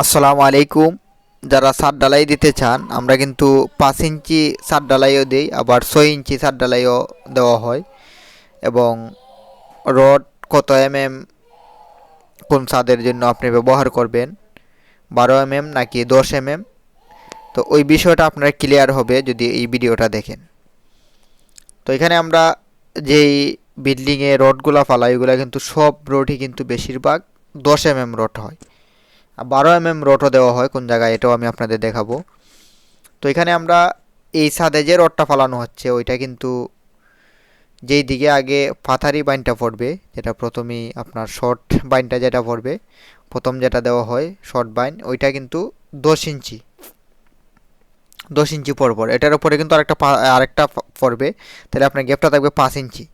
আসসালামু আলাইকুম। যারা সার ডালাই দিতে চান, আমরা কিন্তু পাঁচ ইঞ্চি সার ডালাইও দিই, আবার ছয় ইঞ্চি সার ডালাইও দেওয়া হয়। এবং রড কত এম এম কোন সাদের জন্য আপনি ব্যবহার করবেন? বারো এম এম নাকি দশ এম এম তো ওই বিষয়টা আপনার ক্লিয়ার হবে যদি এই ভিডিওটা দেখেন। তো এখানে আমরা যেই বিল্ডিংয়ে রডগুলো ফালাই, ওইগুলো কিন্তু সব রডই কিন্তু বেশিরভাগ দশ এম এম রড হয়। বারো এম এম রডও দেওয়া হয় কোন জায়গায়, এটাও আমি আপনাদের দেখাবো। তো এখানে আমরা এই ছাদে যে রডটা ফালানো হচ্ছে, ওইটা কিন্তু যেই দিকে আগে পাথারি বাইনটা পড়বে, যেটা প্রথমেই আপনার শর্ট বাইনটা যেটা পড়বে, প্রথম যেটা দেওয়া হয় শর্ট বাইন, ওইটা কিন্তু দশ ইঞ্চি। দশ ইঞ্চি পর পর এটার উপরে কিন্তু আরেকটা আরেকটা পড়বে, তাহলে আপনার গ্যাপটা থাকবে পাঁচ ইঞ্চি।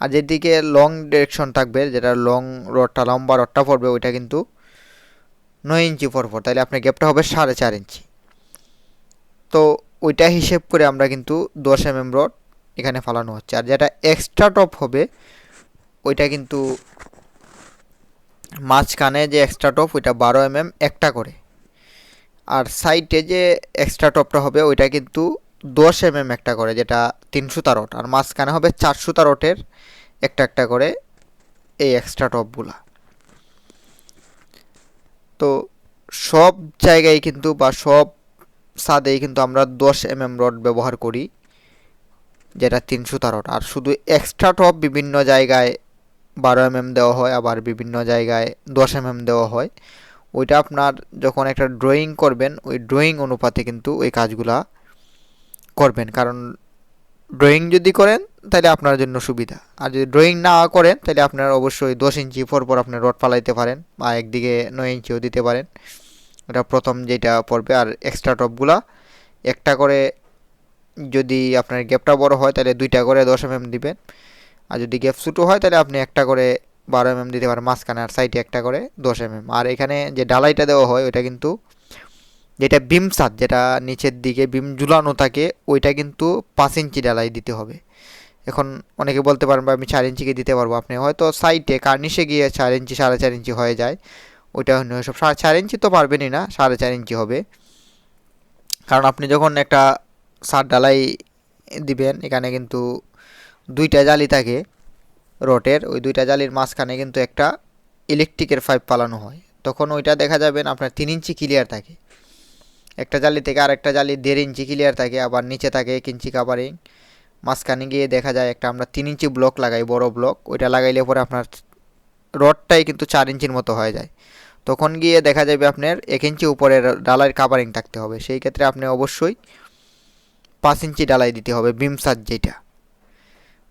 আর যেদিকে লং ডিরেকশন থাকবে, যেটা লং রডটা, লম্বা রডটা পড়বে, ওইটা কিন্তু নয় ইঞ্চি পর পর তাহলে আপনার গ্যাপটা হবে সাড়ে চার ইঞ্চি। তো ওইটা হিসেব করে আমরা কিন্তু দশ এম এম রড এখানে ফালানো হচ্ছে। আর যেটা এক্সট্রা টপ হবে, ওইটা কিন্তু মাঝখানে যে এক্সট্রা টপ ওইটা বারো এম এম একটা করে। আর সাইডে যে এক্সট্রা টপটা হবে, ওইটা কিন্তু দশ এম এম একটা করে, যেটা তিনশো রড আর মাঝখানে হবে চারশো রটের একটা একটা করে এই এক্সট্রা টপগুলা তো সব জায়গায় কিন্তু বা সব ছাদেই কিন্তু আমরা দশ এম এম রড ব্যবহার করি, যেটা তিনশো রড। আর শুধু এক্সট্রা টপ বিভিন্ন জায়গায় বারো এম এম দেওয়া হয়, আবার বিভিন্ন জায়গায় দশ এম এম দেওয়া হয়। ওইটা আপনার যখন একটা ড্রয়িং করবেন, ওই ড্রয়িং অনুপাতে কিন্তু ওই কাজগুলা করবেন। কারণ ড্রয়িং যদি করেন তাহলে আপনার জন্য সুবিধা। আর যদি ড্রয়িং না করেন তাহলে আপনার অবশ্যই দশ ইঞ্চি পর পর আপনি রড পালাইতে পারেন বা একদিকে নয় ইঞ্চিও দিতে পারেন। এটা প্রথম যেটা পড়বে। আর এক্সট্রা টপগুলা একটা করে যদি আপনার গ্যাপটা বড় হয় তাহলে দুইটা করে দশ এম দিবেন। আর যদি গ্যাপ ছোটো হয় তাহলে আপনি একটা করে বারো এম দিতে পারেন। মাঝখানে আর সাইডে একটা করে দশ এম আর এখানে যে ডালাইটা দেওয়া হয়, ওইটা কিন্তু যেটা বিম সাত, যেটা নিচের দিকে বিম ঝুলানো থাকে, ওইটা কিন্তু পাঁচ ইঞ্চি ডালাই দিতে হবে। এখন অনেকে বলতে পারেন বা আমি চার ইঞ্চিকে দিতে পারব। আপনি হয়তো সাইডে কার্নিশে গিয়ে চার ইঞ্চি, সাড়ে চার ইঞ্চি হয়ে যায়। ওইটা সব চার ইঞ্চি তো পারবেনই না, সাড়ে চার ইঞ্চি হবে। কারণ আপনি যখন একটা সার ডালাই দিবেন, এখানে কিন্তু দুইটা জালি থাকে রটের, ওই দুইটা জালির মাঝখানে কিন্তু একটা ইলেকট্রিকের পাইপ পালানো হয়। তখন ওইটা দেখা যাবেন আপনার তিন ইঞ্চি ক্লিয়ার থাকে। একটা জালি থেকে আরেকটা জালি দেড় ইঞ্চি ক্লিয়ার থাকে, আবার নিচে থাকে এক ইঞ্চি কাভারিং মাঝখানে গিয়ে দেখা যায় একটা আমরা তিন ইঞ্চি ব্লক লাগাই, বড় ব্লক ওইটা লাগাইলে পরে আপনার রডটাই কিন্তু চার ইঞ্চির মতো হয়ে যায়। তখন গিয়ে দেখা যাবে আপনার এক ইঞ্চি উপরের ডালার কাভারিং থাকতে হবে। সেই ক্ষেত্রে আপনি অবশ্যই পাঁচ ইঞ্চি ডালাই দিতে হবে বিমসাদ যেটা।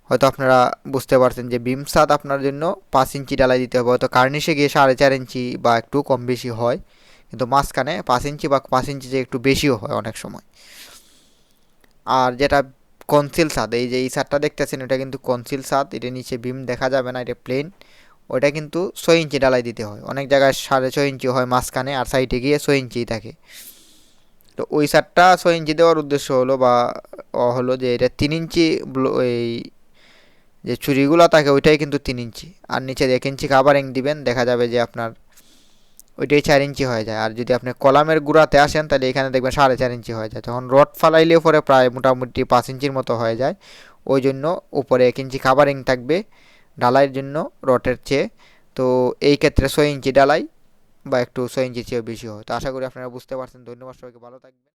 হয়তো আপনারা বুঝতে পারছেন যে বিমসাদ আপনার জন্য পাঁচ ইঞ্চি ডালাই দিতে হবে। হয়তো কার্নিশে গিয়ে সাড়ে চার ইঞ্চি বা একটু কম বেশি হয়। কিন্তু মাঝখানে পাঁচ ইঞ্চি বা পাঁচ ইঞ্চি যে একটু বেশিও হয় অনেক সময়। আর যেটা কনসিল সাদ এই যে এই সাদটা দেখতেছেন, এটা কিন্তু কনসিল সাদ এটা নিচে বিম দেখা যাবে না, এটা প্লেন ওটা কিন্তু ছয় ইঞ্চি ডালাই দিতে হয়। অনেক জায়গায় সাড়ে ছয় ইঞ্চি হয় মাঝখানে আর সাইডে গিয়ে ছয় ইঞ্চি থাকে। তো ওই সারটা ছয় ইঞ্চি দেওয়ার উদ্দেশ্য হলো বা হলো যে এটা তিন ইঞ্চি এই যে চুরিগুলো থাকে ওইটাই কিন্তু তিন ইঞ্চি। আর নিচে এক ইঞ্চি কাভারিং দিবেন, দেখা যাবে যে আপনার ওইটাই চার ইঞ্চি হয়ে যায়। আর যদি আপনি কলামের গুড়াতে আসেন, তাহলে এখানে দেখবেন সাড়ে চার ইঞ্চি হয়ে যায়। তখন রড ফালাইলেও পরে প্রায় মোটামুটি পাঁচ ইঞ্চির মতো হয়ে যায়। ওই জন্য উপরে এক ইঞ্চি কাভারিং থাকবে ডালাইয়ের জন্য রটের চেয়ে। তো এই ক্ষেত্রে ছয় ইঞ্চি ডালাই বা একটু ছয় ইঞ্চি চেয়ে বেশি হয়। তো আশা করি আপনারা বুঝতে পারছেন। ধন্যবাদ সবাইকে। ভালো থাকবেন।